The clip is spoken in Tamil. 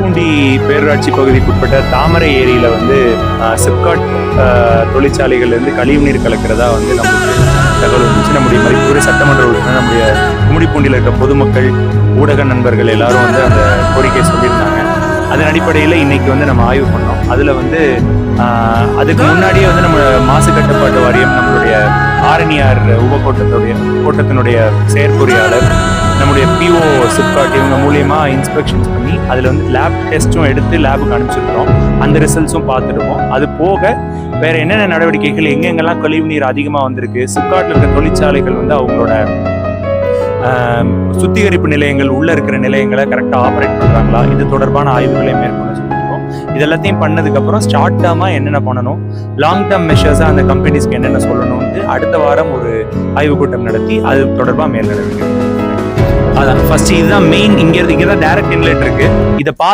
கும்மிடிப்பூண்டி பேரூராட்சி பகுதிக்குட்பட்ட தாமரை ஏரியில வந்து சிப்காட் தொழிற்சாலைகள்ல இருந்து கழிவுநீர் கலக்கிறதா வந்து நமக்கு தகவல் வந்துச்சு. நம்முடைய மதிப்புரை சட்டமன்ற உறுப்பினர் நம்முடைய கும்மிடிப்பூண்டியில் இருக்க பொதுமக்கள் ஊடக நண்பர்கள் எல்லாரும் வந்து அந்த கோரிக்கை சொல்லியிருந்தாங்க. அதன் அடிப்படையில் இன்னைக்கு வந்து நம்ம ஆய்வு பண்ணோம். அதில் வந்து அதுக்கு முன்னாடியே வந்து நம்ம மாசு கட்டுப்பாட்டு வாரியம் நம்மளுடைய ஆரணியார் உபகோட்டத்துடைய கோட்டத்தினுடைய செயற்பொறியாளர் நம்முடைய பிஓ சிப்காட் இவங்க மூலியமாக இன்ஸ்பெக்ஷன்ஸ் பண்ணி அதில் வந்து லேப் டெஸ்ட்டும் எடுத்து லேபுக்கு அனுப்பிச்சிருக்கிறோம். அந்த ரிசல்ட்ஸும் பார்த்துருக்கோம் அது போக வேற என்னென்ன நடவடிக்கைகள் எங்கெங்கெல்லாம் கழிவு நீர் அதிகமாக வந்திருக்கு சிப்காட்டில் இருக்கிற தொழிற்சாலைகள் வந்து அவங்களோட சுத்திகரிப்பு நிலையங்கள் உள்ளே இருக்கிற நிலையங்களை கரெக்டாக ஆப்ரேட் பண்ணுறாங்களா இது தொடர்பான ஆய்வுகளை மேற்கொள்ள சொல்லியிருக்கோம். இது எல்லாத்தையும் பண்ணதுக்கப்புறம் ஷார்ட் டேர்மாக என்னென்ன பண்ணணும்? லாங் டேர்ம் மெஷர்ஸாக அந்த கம்பெனிஸ்க்கு என்னென்ன சொல்லணும்னு அடுத்த வாரம் ஒரு ஆய்வுக்கூட்டம் நடத்தி அது தொடர்பாக மேல் நடவடிக்கை அதான் ஃபர்ஸ்ட் இதுதான் மெயின் இங்க இருந்து இங்க தான் டைரக்ட் இன்லெட் இருக்கு. இதை பார்த்து